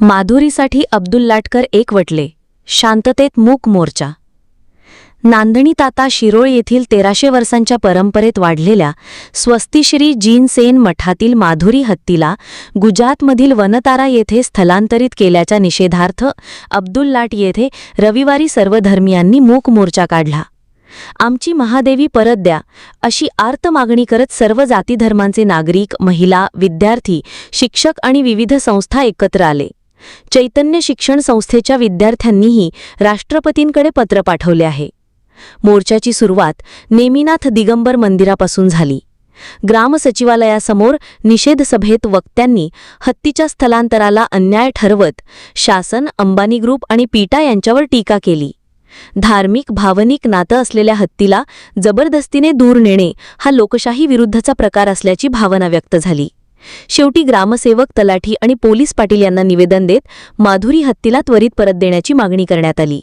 माधुरीसाठी अब्दुल लाटकर एकवटले. शांततेत मूक मोर्चा. नांदणी ताता शिरोळ येथील तेराशे वर्षांच्या परंपरेत वाढलेल्या स्वस्तिश्री जीनसेन मठातील माधुरी हत्तीला गुजरातमधील वनतारा येथे स्थलांतरित केल्याच्या निषेधार्थ अब्दुल लाट येथे रविवारी सर्व धर्मियांनी मूक मोर्चा काढला. आमची महादेवी परत द्या अशी आर्त मागणी करत सर्व जातीधर्मांचे नागरिक महिला विद्यार्थी शिक्षक आणि विविध संस्था एकत्र आले. चैतन्य शिक्षण संस्थेच्या विद्यार्थ्यांनीही राष्ट्रपतींकडे पत्र पाठवले आहे. मोर्चाची सुरुवात नेमिनाथ दिगंबर मंदिरापासून झाली. ग्रामसचिवालयासमोर निषेध सभेत वक्त्यांनी हत्तीच्या स्थलांतराला अन्याय ठरवत शासन अंबानी ग्रुप आणि पीटा यांच्यावर टीका केली. धार्मिक भावनिक नातं असलेल्या हत्तीला जबरदस्तीने दूर नेणे हा लोकशाही विरुद्धचा प्रकार असल्याची भावना व्यक्त झाली. शेवटी ग्रामसेवक तलाठी आणि पोलीस पाटील यांना निवेदन देत माधुरी हत्तीला त्वरित परत देण्याची मागणी करण्यात आली.